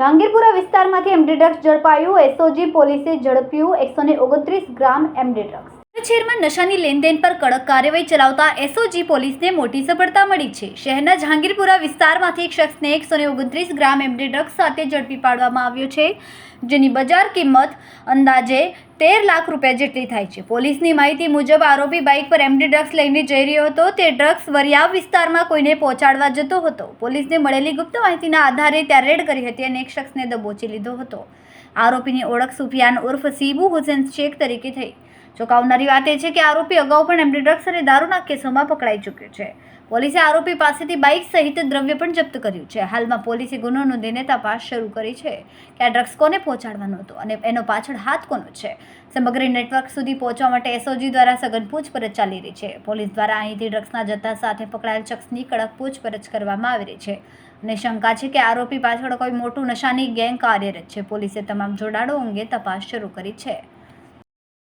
જહાંગીરપુરા વિસ્તારમાંથી MD drugs ઝડપાયું. SOG પોલીસે ઝડપ્યું. એકસો ઓગણત્રીસ ગ્રામ એમડી ડ્રગ્સ. શહેરમાં નશાની લેનદેન પર કડક કાર્યવાહી ચલાવતા એસઓજી પોલીસને મોટી સફળતા મળી છે. શહેરના જહાંગીરપુરા વિસ્તારમાંથી એક શખ્સને એકસો ઓગણત્રીસ ગ્રામ એમડી ડ્રગ્સ સાથે ઝડપી પાડવામાં આવ્યો છે, જેની બજાર કિંમત અંદાજે તેર લાખ રૂપિયા જેટલી થાય છે. પોલીસની માહિતી મુજબ આરોપી બાઇક પર એમડી ડ્રગ્સ લઈને જઈ રહ્યો હતો. તે ડ્રગ્સ વરિયાવ વિસ્તારમાં કોઈને પહોંચાડવા જતો હતો. પોલીસને મળેલી ગુપ્ત માહિતીના આધારે ત્યાં રેડ કરી હતી અને એક શખ્સને દબોચી લીધો હતો. આરોપીની ઓળખ સુફિયાન ઉર્ફ સીબુ હુસેન શેખ તરીકે થઈ. ચોંકાવનારી વાત એ છે કે આરોપી અગાઉ પણ એમડી ડ્રગ્સ અને દારૂના કેસોમાં પકડાઈ ચૂક્યો છે. પોલીસે આરોપી પાસેથી બાઇક સહિત દ્રવ્ય પણ જપ્ત કર્યું છે. હાલમાં પોલીસે ગુનો નોંધીને તપાસ શરૂ કરી છે કે આ ડ્રગ્સ કોને પહોંચાડવાનો હતો અને એનો પાછળ હાથ કોનો છે? સમગ્ર નેટવર્ક સુધી પહોંચવા માટે એસઓજી દ્વારા સઘન પૂછપરછ ચાલી રહી છે. પોલીસ દ્વારા અહીંથી ડ્રગ્સના જથ્થા સાથે પકડાયેલ શખ્સની કડક પૂછપરછ કરવામાં આવી રહી છે અને શંકા છે કે આરોપી પાછળ કોઈ મોટું નશાની ગેંગ કાર્યરત છે. પોલીસે તમામ જોડાણો અંગે તપાસ શરૂ કરી છે.